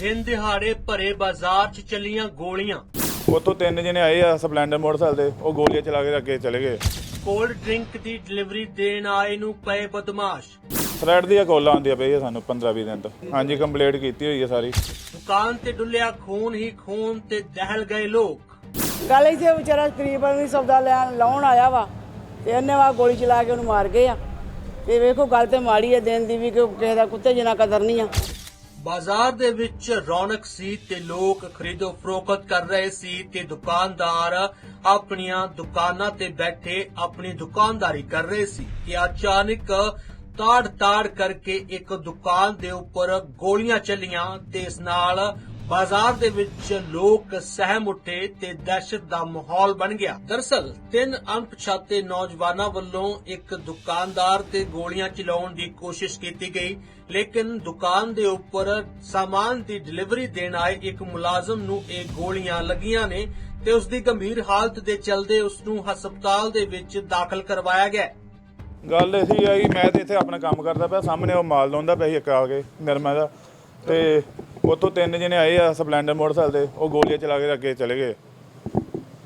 ਦਿਨ ਦਿਹਾੜੇ ਭਰੇ ਬਾਜ਼ਾਰ 'ਚ ਚੱਲੀਆਂ ਗੋਲੀਆਂ। ਉੱਥੋਂ ਤਿੰਨ ਜਣੇ ਆਏ ਆ ਸਪਲੈਂਡਰ ਮੋਟਰਸਾਈਕਲ ਤੇ ਉਹ ਗੋਲੀਆਂ ਚਲਾ ਕੇ ਅੱਗੇ ਚਲੇ ਗਏ। ਕੋਲਡ ਡਰਿੰਕ ਦੀ ਡਿਲੀਵਰੀ ਦੇਣ ਆਏ ਨੂੰ ਪਏ ਬਦਮਾਸ਼। ਥ੍ਰੈਡ ਦੀਆਂ ਕਾਲਾਂ ਆਉਂਦੀਆਂ ਪਈ ਸਾਨੂੰ 15 20 ਦਿਨ ਤੋਂ। ਹਾਂਜੀ ਕੰਪਲੀਟ ਕੀਤੀ ਹੋਈ ਹੈ ਸਾਰੀ। ਦੁਕਾਨ ਤੇ ਡੁੱਲਿਆ ਖੂਨ ਹੀ ਖੂਨ ਤੇ ਦਹਿਲ ਗਏ ਲੋਕ। ਗੱਲ ਇੱਥੇ ਵਿਚਾਰਾ ਕਰੀਬਨ ਵੀ ਸੌਦਾ ਲੈਣ ਲਾਉਣ ਆਇਆ ਵਾ ਤੇ ਇਹਨੇ ਵਾ ਗੋਲੀ ਚਲਾ ਕੇ ਉਹਨੂੰ ਮਾਰ ਗਏ ਆ। ਤੇ ਵੇਖੋ ਗੱਲ ਤੇ ਮਾੜੀ ਹੈ ਦਿਨ ਦੀ ਵੀ ਕਿ ਕਿਸੇ ਦਾ ਕੁੱਤੇ ਜਿੰਨਾ ਕਦਰ ਨਹੀਂ ਆ। ਬਾਜ਼ਾਰ ਦੇ ਵਿੱਚ ਰੌਣਕ ਸੀ ਤੇ ਲੋਕ ਖਰੀਦੋ ਫਰੋਖਤ ਕਰ ਰਹੇ ਸੀ ਤੇ ਦੁਕਾਨਦਾਰ ਆਪਣੀਆਂ ਦੁਕਾਨਾਂ ਤੇ ਬੈਠੇ ਆਪਣੀ ਦੁਕਾਨਦਾਰੀ ਕਰ ਰਹੇ ਸੀ ਕਿ ਅਚਾਨਕ ਤਾੜ ਤਾੜ ਕਰਕੇ ਇੱਕ ਦੁਕਾਨ ਦੇ ਉੱਪਰ ਗੋਲੀਆਂ ਚੱਲੀਆਂ ਤੇ ਇਸ ਨਾਲ ਬਾਜ਼ਾਰ ਦੇ ਵਿੱਚ ਲੋਕ ਸਹਿਮ ਉੱਠੇ ਤੇ ਦਹਿਸ਼ਤ ਦਾ ਮਾਹੌਲ ਬਣ ਗਿਆ। ਦਰਸਲ ਤਿੰਨ ਅਣਪਛਾਤੇ ਨੌਜਵਾਨਾਂ ਵੱਲੋਂ ਇੱਕ ਦੁਕਾਨਦਾਰ ਤੇ ਗੋਲੀਆਂ ਚਲਾਉਣ ਦੀ ਕੋਸ਼ਿਸ਼ ਕੀਤੀ ਗਈ, ਲੇਕਿਨ ਦੁਕਾਨ ਦੇ ਉੱਪਰ ਸਾਮਾਨ ਦੀ ਡਿਲੀਵਰੀ ਦੇਣ ਆਏ ਇੱਕ ਮੁਲਾਜ਼ਮ ਨੂੰ ਇਹ ਗੋਲੀਆਂ ਲੱਗੀਆਂ ਨੇ ਤੇ ਉਸ ਦੀ ਗੰਭੀਰ ਹਾਲਤ ਦੇ ਚਲਦੇ ਉਸ ਨੂੰ ਹਸਪਤਾਲ ਦੇ ਵਿੱਚ ਦਾਖਲ ਕਰਵਾਇਆ ਗਿਆ। ਗੱਲ ਇਹ ਸੀ ਆ ਮੈਂ ਤੇ ਇੱਥੇ ਆਪਣਾ ਕੰਮ ਕਰਦਾ ਪਿਆ, ਸਾਹਮਣੇ ਉਹ ਮਾਲ ਲਾਉਂਦਾ ਪਿਆ ਸੀ ਇੱਕ ਆ ਕੇ ਨਿਰਮਾ ਦਾ, ਤੇ ਉੱਥੋਂ ਤਿੰਨ ਜਣੇ ਆਏ ਆ ਸਪਲੈਂਡਰ ਮੋਟਰਸਾਈਕਲ ਤੇ ਉਹ ਗੋਲੀਆਂ ਚਲਾ ਕੇ ਅੱਗੇ ਚਲੇ ਗਏ।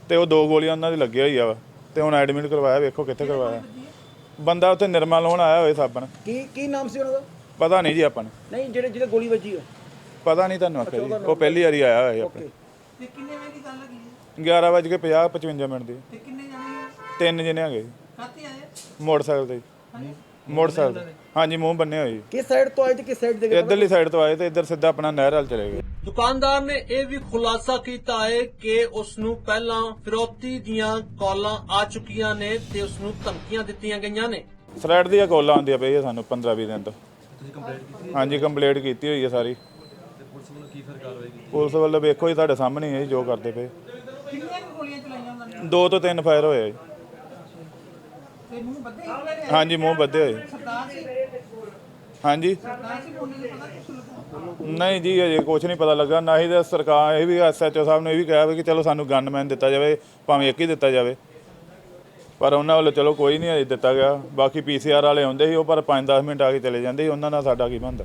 ਤੇ ਉਹ ਦੋ ਗੋਲੀਆਂ ਉਹਨਾਂ ਦੀ ਲੱਗੀਆਂ ਹੋਈ ਆ ਤੇ ਹੁਣ ਐਡਮਿਟ ਕਰਵਾਇਆ ਵੇਖੋ ਕਿੱਥੇ ਕਰਵਾਇਆ। ਬੰਦਾ ਉੱਥੇ ਨਿਰਮਾ ਲਾਉਣ ਆਇਆ ਹੋਏ ਸਾਬਣ। ਕੀ ਕੀ ਨਾਮ ਸੀ ਉਹਨਾਂ ਦਾ? ਪਤਾ ਨਹੀਂ ਜੀ ਆਪਾਂ ਨੂੰ। ਨਹੀਂ ਜਿਹੜੇ ਜਿਹਦੇ ਗੋਲੀ ਵੱਜੀ ਆ ਪਤਾ ਨਹੀਂ ਤੁਹਾਨੂੰ ਆਖਿਆ ਜੀ। ਉਹ ਪਹਿਲੀ ਵਾਰੀ ਆਇਆ ਹੋਇਆ ਆਪਣੇ। ਤੇ ਕਿੰਨੇ ਵਜੇ ਦੀ ਗੱਲ ਹੈਗੀ ਹੈ 11 ਵਜੇ ਕੇ 50 55 ਮਿੰਟ ਦੀ। ਤੇ ਕਿੰਨੇ ਜਾਣੇ ਤਿੰਨ ਜਣੇ ਹੈਗੇ ਜੀ। ਕਾਤੇ ਆਏ? ਮੋਟਰਸਾਈਕਲ ਤੇ ਜੀ। ਮੋਟਰਸਾਈਕਲ। ਹਾਂਜੀ ਮੂੰਹ ਬੰਨੇ ਹੋਏ। ਕਿਸ ਸਾਈਡ ਤੋਂ ਆਏ ਤੇ ਕਿਸ ਸਾਈਡ ਦੇ ਗਏ ਇੱਧਰਲੀ ਸਾਈਡ ਤੋਂ ਆਏ ਤੇ ਇੱਧਰ ਸਿੱਧਾ ਆਪਣਾ ਨਹਿਰ ਵੱਲ ਚਲੇ ਗਏ। ਦੁਕਾਨਦਾਰ ਨੇ ਇਹ ਵੀ ਖੁਲਾਸਾ ਕੀਤਾ ਹੈ ਕਿ ਉਸ ਨੂੰ ਪਹਿਲਾਂ ਫਿਰੌਤੀ ਦੀਆਂ ਕਾਲਾਂ ਆ ਚੁੱਕੀਆਂ ਨੇ ਤੇ ਉਸ ਨੂੰ ਧਮਕੀਆਂ ਦਿੱਤੀਆਂ ਗਈਆਂ ਨੇ। ਥ੍ਰੈਡ ਦੀਆਂ ਕਾਲਾਂ ਆਉਂਦੀਆਂ ਪਈ ਸਾਨੂੰ 15 20 ਦਿਨ ਤੋਂ। ਹਾਂਜੀ ਕੰਪਲੀਟ ਕੀਤੀ ਹੋਈ ਹੈ ਸਾਰੀ। ਪੁਲਿਸ ਵੱਲੋਂ ਵੇਖੋ ਜੀ ਤੁਹਾਡੇ ਸਾਹਮਣੇ ਹੀ ਹੈ ਜੀ ਜੋ ਕਰਦੇ ਪਏ। ਕਿੰਨੀਆਂ ਕੁ ਗੋਲੀਆਂ ਚਲਾਈਆਂ ਉਹਨਾਂ ਨੇ? ਦੋ ਤੋਂ ਤਿੰਨ ਫਾਇਰ ਹੋਏ ਆ ਜੀ। ਤੇ ਮੂੰਹ ਬੱਦੇ ਹਾਂਜੀ, ਮੂੰਹ ਬੱਧੇ ਹੋਏ। ਸਰਦਾਰ ਸੀ ਹਾਂਜੀ। ਸਰਦਾਰ ਸੀ ਮੁੰਡੇ ਨੂੰ ਪਤਾ ਕੁਛ ਲੱਗਾ ਨਹੀਂ ਜੀ, ਅਜੇ ਕੁਝ ਨਹੀਂ ਪਤਾ ਲੱਗਾ। ਨਾ ਹੀ ਤਾਂ ਸਰਕਾਰ, ਇਹ ਵੀ ਐਸਐਚਓ ਸਾਹਿਬ ਨੇ ਇਹ ਵੀ ਕਿਹਾ ਵੀ ਕਿ ਚਲੋ ਸਾਨੂੰ ਗਨਮੈਨ ਦਿੱਤਾ ਜਾਵੇ, ਭਾਵੇਂ ਇੱਕ ਹੀ ਦਿੱਤਾ ਜਾਵੇ। ਪਰ ਉਹਨਾਂ ਵੱਲੋਂ ਚਲੋ ਕੋਈ ਨਹੀਂ ਅਜੇ ਦਿੱਤਾ ਗਿਆ। ਬਾਕੀ ਪੀਸੀਆਰ ਵਾਲੇ ਆਉਂਦੇ ਸੀ, ਉਹ ਪਰ 5-10 ਮਿੰਟ ਆ ਕੇ ਚਲੇ ਜਾਂਦੇ ਸੀ। ਉਹਨਾਂ ਨਾਲ ਸਾਡਾ ਕੀ ਬਣਦਾ?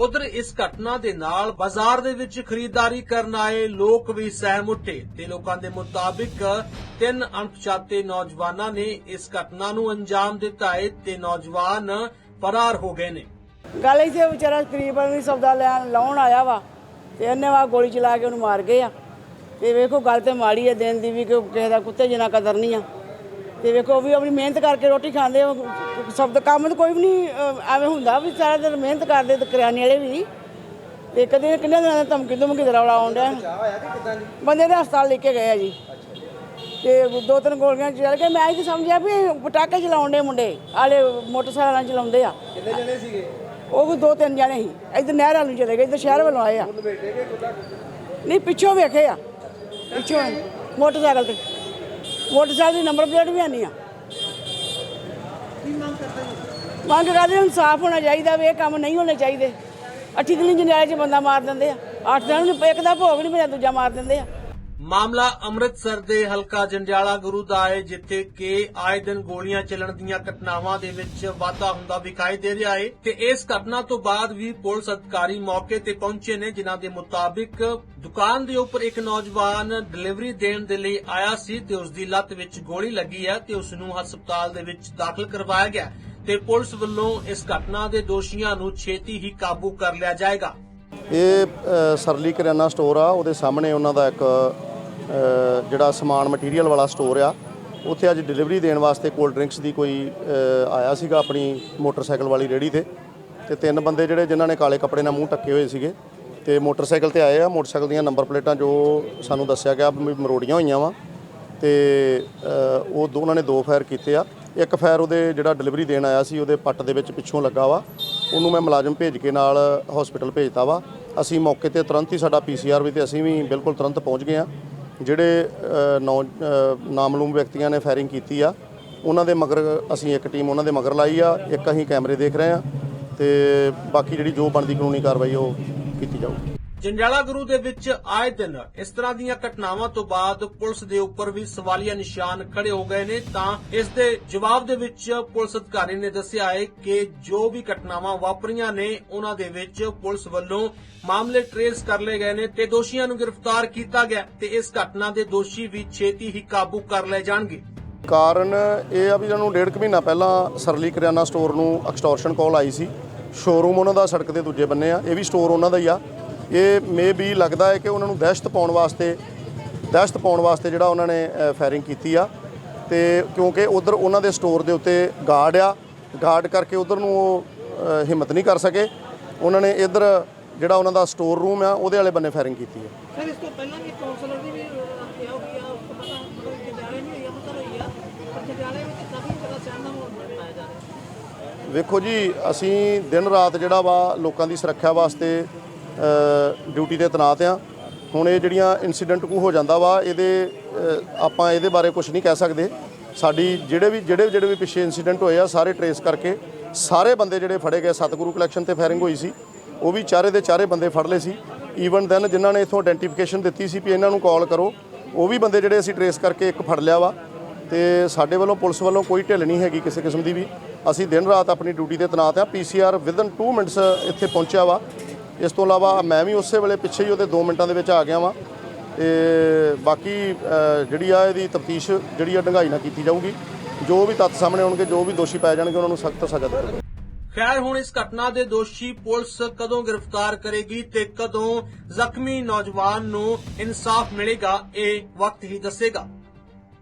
ਉਧਰ ਇਸ ਘਟਨਾ ਦੇ ਨਾਲ ਬਾਜ਼ਾਰ ਦੇ ਵਿੱਚ ਖਰੀਦਦਾਰੀ ਕਰਨ ਆਏ ਲੋਕ ਵੀ ਸਹਿਮ ਉੱਠੇ ਤੇ ਲੋਕਾਂ ਦੇ ਮੁਤਾਬਿਕ ਤਿੰਨ ਅਣਪਛਾਤੇ ਨੌਜਵਾਨਾਂ ਨੇ ਇਸ ਘਟਨਾ ਨੂੰ ਅੰਜਾਮ ਦਿੱਤਾ ਹੈ ਤੇ ਨੌਜਵਾਨ ਫਰਾਰ ਹੋ ਗਏ ਨੇ। ਗੱਲ ਇੱਥੇ ਵਿਚਾਰਾ ਕਰੀਬਨ ਵੀ ਸੌਦਾ ਲੈਣ ਲਾਉਣ ਆਇਆ ਵਾ ਤੇ ਇਹਨੇ ਵਾ ਗੋਲੀ ਚਲਾ ਕੇ ਉਹਨੂੰ ਮਾਰ ਗਏ ਆ। ਤੇ ਵੇਖੋ ਗੱਲ ਤੇ ਮਾੜੀ ਹੈ ਦਿਨ ਦੀ ਵੀ ਕਿਸੇ ਦਾ ਕੁੱਤੇ ਜਿੰਨਾ ਕਦਰ ਨਹੀਂ ਆ। ਤੇ ਵੇਖੋ ਉਹ ਵੀ ਆਪਣੀ ਮਿਹਨਤ ਕਰਕੇ ਰੋਟੀ ਖਾਂਦੇ ਉਹ ਸਭ ਦਾ ਕੰਮ ਤਾਂ ਕੋਈ ਵੀ ਨਹੀਂ ਅਹ, ਐਵੇਂ ਹੁੰਦਾ ਵੀ ਸਾਰਾ ਦਿਨ ਮਿਹਨਤ ਕਰਦੇ ਤੇ ਕਰਿਆਨੇ ਵਾਲੇ ਵੀ। ਤੇ ਕਦੇ ਕਿੰਨੇ ਦਿਨਾਂ ਦਾ ਧਮਕੀ ਧਮਕੀ ਦਾ ਰੌਲਾ ਆਉਣ ਡਿਆ? ਬੰਦੇ ਦੇ ਹਸਪਤਾਲ ਲੈ ਕੇ ਗਏ ਆ ਜੀ। ਤੇ ਦੋ ਤਿੰਨ ਗੋਲੀਆਂ ਚੱਲ ਕੇ ਮੈਂ ਇਹ ਤਾਂ ਸਮਝਿਆ ਵੀ ਪਟਾਕੇ ਚਲਾਉਣ ਦੇ ਮੁੰਡੇ ਆਲੇ ਮੋਟਰਸਾਈਕਲਾਂ ਨਾਲ ਚਲਾਉਂਦੇ ਆ। ਕਿੰਨੇ ਜਣੇ ਸੀਗੇ? ਉਹ ਵੀ ਦੋ ਤਿੰਨ ਜਣੇ ਸੀ। ਇੱਧਰ ਨਹਿਰ ਵੱਲ ਨੂੰ ਚਲੇ ਗਏ ਇੱਧਰ ਸ਼ਹਿਰ ਵੱਲੋਂ ਆਏ ਆ। ਨਹੀਂ ਪਿੱਛੋਂ ਵੇਖੇ ਆ। ਪਿੱਛੋਂ ਮੋਟਰਸਾਈਕਲ ਤੇ। ਮੋਟਰਸਾਈਕਲ ਦੀ ਨੰਬਰ ਪਲੇਟ ਵੀ ਆਨੀ ਆ। ਮੰਗ ਕਰਦੇ ਇਨਸਾਫ ਹੋਣਾ ਚਾਹੀਦਾ ਵੀ ਇਹ ਕੰਮ ਨਹੀਂ ਹੋਣੇ ਚਾਹੀਦੇ। ਅੱਠੀ ਦਿਨ ਜਨਾਲੇ 'ਚ ਬੰਦਾ ਮਾਰ ਦਿੰਦੇ ਆ। ਅੱਠ ਦਿਨ ਨੂੰ ਇੱਕ ਦਾ ਭੋਗ ਨਹੀਂ ਮਿਲਿਆ, ਦੂਜਾ ਮਾਰ ਦਿੰਦੇ ਆ। ਮਾਮਲਾ ਅੰਮ੍ਰਿਤਸਰ ਦੇ ਹਲਕਾ ਜੰਡਿਆਲਾ ਗੁਰੂ ਦਾ ਹੈ, ਜਿੱਥੇ ਕਿ ਆਏ ਦਿਨ ਗੋਲੀਆਂ ਚੱਲਣ ਦੀਆਂ ਘਟਨਾਵਾਂ ਦੇ ਵਿੱਚ ਵਾਧਾ ਹੁੰਦਾ ਵਿਖਾਈ ਦੇ ਰਿਹਾ ਹੈ ਤੇ ਇਸ ਘਟਨਾ ਤੋਂ ਬਾਅਦ ਵੀ ਪੁਲਿਸ ਅਧਿਕਾਰੀ ਮੌਕੇ ਤੇ ਪਹੁੰਚੇ ਨੇ, ਜਿਨ੍ਹਾਂ ਦੇ ਮੁਤਾਬਿਕ ਦੁਕਾਨ ਦੇ ਉੱਪਰ ਇੱਕ ਨੌਜਵਾਨ ਡਿਲੀਵਰੀ ਦੇਣ ਦੇ ਲਈ ਆਇਆ ਸੀ ਤੇ ਉਸ ਦੀ ਲੱਤ ਵਿੱਚ ਗੋਲੀ ਲੱਗੀ ਹੈ ਤੇ ਉਸ ਨੂੰ ਹਸਪਤਾਲ ਦੇ ਵਿੱਚ ਦਾਖਲ ਕਰਵਾਇਆ ਗਿਆ ਤੇ ਪੁਲਿਸ ਵੱਲੋਂ ਇਸ ਘਟਨਾ ਦੇ ਦੋਸ਼ੀਆਂ ਨੂੰ ਛੇਤੀ ਹੀ ਕਾਬੂ ਕਰ ਲਿਆ ਜਾਏਗਾ। ਇਹ ਸਰਲੀ ਕਰਿਆਨਾ ਸਟੋਰ ਆ, ਉਹਦੇ ਸਾਹਮਣੇ ਉਹਨਾਂ ਦਾ ਇੱਕ ਜਿਹੜਾ ਸਮਾਨ ਮਟੀਰੀਅਲ ਵਾਲਾ ਸਟੋਰ ਆ, ਉੱਥੇ ਅੱਜ ਡਿਲੀਵਰੀ ਦੇਣ ਵਾਸਤੇ ਕੋਲਡ ਡਰਿੰਕਸ ਦੀ ਕੋਈ ਆਇਆ ਸੀਗਾ ਆਪਣੀ ਮੋਟਰਸਾਈਕਲ ਵਾਲੀ ਰੇੜੀ ਤੇ। ਤੇ ਤਿੰਨ ਬੰਦੇ ਜਿਹੜੇ ਜਿਨ੍ਹਾਂ ਨੇ ਕਾਲੇ ਕੱਪੜੇ ਨਾਲ ਮੂੰਹ ਟੱਕੇ ਹੋਏ ਸੀਗੇ, ਤੇ ਮੋਟਰਸਾਈਕਲ ਤੇ ਆਏ ਆ। ਮੋਟਰਸਾਈਕਲ ਦੀਆਂ ਨੰਬਰ ਪਲੇਟਾਂ ਜੋ ਸਾਨੂੰ ਦੱਸਿਆ ਗਿਆ ਵੀ ਮਰੋੜੀਆਂ ਹੋਈਆਂ ਵਾ। ਤੇ ਉਹ ਦੋ ਉਹਨਾਂ ਨੇ ਦੋ ਫਾਇਰ ਕੀਤੇ ਆ। ਇੱਕ ਫਾਇਰ ਉਹਦੇ ਜਿਹੜਾ ਡਿਲੀਵਰੀ ਦੇਣ ਆਇਆ ਸੀ, ਉਹਦੇ ਪੱਟ ਦੇ ਵਿੱਚ ਪਿੱਛੋਂ ਲੱਗਾ ਵਾ। ਉਹਨੂੰ ਮੈਂ ਮੁਲਾਜ਼ਮ ਭੇਜ ਕੇ ਨਾਲ ਹਸਪੀਟਲ ਭੇਜਤਾ ਵਾ। ਅਸੀਂ ਮੌਕੇ ਤੇ ਤੁਰੰਤ ਹੀ ਸਾਡਾ ਪੀਸੀਆਰ ਵੀ ਤੇ ਅਸੀਂ ਵੀ ਬਿਲਕੁਲ ਤੁਰੰਤ ਪਹੁੰਚ ਗਏ ਆ। ਜਿਹੜੇ ਨੌ ਨਾਮਲੂਮ ਵਿਅਕਤੀਆਂ ਨੇ ਫਾਇਰਿੰਗ ਕੀਤੀ ਆ, ਉਹਨਾਂ ਦੇ ਮਗਰ ਅਸੀਂ ਇੱਕ ਟੀਮ ਉਹਨਾਂ ਦੇ ਮਗਰ ਲਾਈ ਆ, ਇੱਕ ਅਸੀਂ ਕੈਮਰੇ ਦੇਖ ਰਹੇ ਆ ਤੇ ਬਾਕੀ ਜਿਹੜੀ ਜੋ ਬਣਦੀ ਕਾਨੂੰਨੀ ਕਾਰਵਾਈ ਉਹ ਕੀਤੀ ਜਾਊਗੀ। ਜੰਡਿਆਲਾ ਗੁਰੂ ਦੇ ਵਿੱਚ ਆਏ ਦਿਨ ਇਸ ਤਰ੍ਹਾਂ ਦੀਆਂ ਘਟਨਾਵਾਂ ਤੋਂ ਬਾਅਦ ਪੁਲਿਸ ਦੇ ਉੱਪਰ ਵੀ ਸਵਾਲੀਆ ਨਿਸ਼ਾਨ ਖੜੇ ਹੋ ਗਏ ਨੇ। ਤਾਂ ਇਸ ਦੇ ਜਵਾਬ ਦੇ ਵਿੱਚ ਪੁਲਿਸ ਅਧਿਕਾਰੀ ਨੇ ਦੱਸਿਆ ਹੈ ਕਿ ਜੋ ਵੀ ਘਟਨਾਵਾਂ ਵਾਪਰੀਆਂ ਨੇ, ਉਹਨਾਂ ਦੇ ਵਿੱਚ ਪੁਲਿਸ ਵੱਲੋਂ ਮਾਮਲੇ ਟਰੇਸ ਕਰ ਲਏ ਗਏ ਨੇ ਤੇ ਦੋਸ਼ੀਆਂ ਨੂੰ ਗ੍ਰਿਫਤਾਰ ਕੀਤਾ ਗਿਆ ਤੇ ਇਸ ਘਟਨਾ ਦੇ ਦੋਸ਼ੀ ਵੀ ਛੇਤੀ ਹੀ ਕਾਬੂ ਕਰ ਲਏ ਜਾਣਗੇ। ਕਾਰਨ ਇਹ ਆ ਵੀ ਇਹਨਾਂ ਡੇਢ ਕੁ ਮਹੀਨਾ ਪਹਿਲਾਂ ਸਰਲੀ ਕਰਿਆਨਾ ਸਟੋਰ ਨੂੰ ਐਕਸਟੋਰਸ਼ਨ ਕਾਲ ਆਈ ਸੀ। ਸ਼ੋਰੂਮ ਉਹਨਾਂ ਦਾ ਸੜਕ ਦੇ ਦੂਜੇ ਬੰਨੇ ਆ, ਇਹ ਵੀ ਸਟੋਰ ਉਹਨਾਂ ਦਾ ਹੀ ਆ। ਇਹ ਮੇ ਵੀ ਲੱਗਦਾ ਹੈ ਕਿ ਉਹਨਾਂ ਨੂੰ ਦਹਿਸ਼ਤ ਪਾਉਣ ਵਾਸਤੇ ਦਹਿਸ਼ਤ ਪਾਉਣ ਵਾਸਤੇ ਜਿਹੜਾ ਉਹਨਾਂ ਨੇ ਫਾਇਰਿੰਗ ਕੀਤੀ ਆ। ਤੇ ਕਿਉਂਕਿ ਉਧਰ ਉਹਨਾਂ ਦੇ ਸਟੋਰ ਦੇ ਉੱਤੇ ਗਾਰਡ ਆ। ਗਾਰਡ ਕਰਕੇ ਉਧਰ ਨੂੰ ਉਹ ਹਿੰਮਤ ਨਹੀਂ ਕਰ ਸਕੇ। ਉਹਨਾਂ ਨੇ ਇਧਰ ਜਿਹੜਾ ਉਹਨਾਂ ਦਾ ਸਟੋਰ ਰੂਮ ਆ ਉਹਦੇ ਵਾਲੇ ਬੰਨੇ ਫਾਇਰਿੰਗ ਕੀਤੀ ਹੈ ਸਰ ਇਸ ਤੋਂ ਪਹਿਲਾਂ ਵੀ ਕਾਉਂਸਲਰ ਦੀ ਵੀ ਹੱਤਿਆ ਹੋਈ ਆ ਉਸ ਤੋਂ ਪਤਾ ਮਤਲਬ ਜੰਡਿਆਲੇ ਨਹੀਂ ਹੋਈ ਆ ਪਤਾ ਹੋਈ ਆ ਪਰ ਜੰਡਿਆਲੇ ਵਿੱਚ ਕਾਫੀ ਜ਼ਿਆਦਾ ਸਹਿਮ ਦਾ ਮਾਹੌਲ ਬਣਾਇਆ ਜਾ ਰਿਹਾ। ਵੇਖੋ ਜੀ ਅਸੀਂ ਦਿਨ ਰਾਤ ਜਿਹੜਾ ਵਾ ਲੋਕਾਂ ਦੀ ਸੁਰੱਖਿਆ ਵਾਸਤੇ ਡਿਊਟੀ ਤੇ ਤੈਨਾਤ ਆ। ਹੁਣ ਇਹ ਜਿਹੜੀਆਂ ਇਨਸੀਡੈਂਟ ਕੋ ਹੋ ਜਾਂਦਾ ਵਾ, ਇਹਦੇ ਆਪਾਂ ਇਹਦੇ ਬਾਰੇ ਕੁਝ ਨਹੀਂ ਕਹਿ ਸਕਦੇ। ਸਾਡੀ ਜਿਹੜੇ ਵੀ, ਜਿਹੜੇ ਜਿਹੜੇ ਵੀ ਪਿੱਛੇ ਇਨਸੀਡੈਂਟ ਹੋਏ ਆ, ਸਾਰੇ ਟਰੇਸ ਕਰਕੇ ਸਾਰੇ ਬੰਦੇ ਜਿਹੜੇ ਫੜੇ ਗਏ, ਸਤਿਗੁਰੂ ਕਲੈਕਸ਼ਨ ਤੇ ਫਾਇਰਿੰਗ ਹੋਈ ਸੀ, ਉਹ ਵੀ ਚਾਰੇ ਦੇ ਚਾਰੇ ਬੰਦੇ ਫੜ ਲਏ ਸੀ। ਈਵਨ ਦੈਨ ਜਿਨ੍ਹਾਂ ਨੇ ਇਥੋਂ ਆਇਡੈਂਟੀਫਿਕੇਸ਼ਨ ਦਿੱਤੀ ਸੀ ਵੀ ਇਹਨਾਂ ਨੂੰ ਕਾਲ ਕਰੋ, ਉਹ ਵੀ ਬੰਦੇ ਜਿਹੜੇ ਅਸੀਂ ਟਰੇਸ ਕਰਕੇ ਇੱਕ ਫੜ ਲਿਆ ਵਾ। ਤੇ ਸਾਡੇ ਵੱਲੋਂ, ਪੁਲਿਸ ਵੱਲੋਂ ਕੋਈ ਢਿੱਲ ਨਹੀਂ ਹੈਗੀ ਕਿਸੇ ਕਿਸਮ ਦੀ ਵੀ। ਅਸੀਂ ਦਿਨ ਰਾਤ ਆਪਣੀ ਡਿਊਟੀ ਤੇ ਤੈਨਾਤ ਆ। ਪੀਸੀਆਰ ਵਿਦਨ 2 ਮਿੰਟਸ ਇੱਥੇ ਪਹੁੰਚਿਆ ਵਾ। ਇਸ ਤੋਂ ਇਲਾਵਾ ਮੈਂ ਵੀ ਉਸੇ ਵੇਲੇ ਪਿੱਛੇ ਹੀ ਉਹਦੇ 2 ਮਿੰਟਾਂ ਦੇ ਵਿੱਚ ਆ ਗਿਆ ਵਾਂ ਤੇ ਬਾਕੀ ਜਿਹੜੀ ਆ ਇਹਦੀ ਤਫਤੀਸ਼ ਜਿਹੜੀ ਆ ਡੰਗਾਈ ਨਾਲ ਕੀਤੀ ਜਾਊਗੀ। ਜੋ ਵੀ ਤੱਥ ਸਾਹਮਣੇ ਆਉਣਗੇ, ਜੋ ਵੀ ਦੋਸ਼ੀ ਪਾਏ ਜਾਣਗੇ, ਉਹਨਾਂ ਨੂੰ ਸਖਤ ਸਜ਼ਾ ਦਿੱਤੀ ਖੈਰ, ਹੁਣ ਇਸ ਘਟਨਾ ਦੇ ਦੋਸ਼ੀ ਪੁਲਿਸ ਕਦੋਂ ਗ੍ਰਿਫਤਾਰ ਕਰੇਗੀ ਤੇ ਕਦੋਂ ਜ਼ਖਮੀ ਨੌਜਵਾਨ ਨੂੰ ਇਨਸਾਫ ਮਿਲੇਗਾ, ਇਹ ਵਕਤ ਹੀ ਦੱਸੇਗਾ।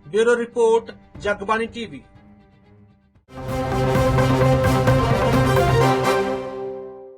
Bureau report, Jagbani TV.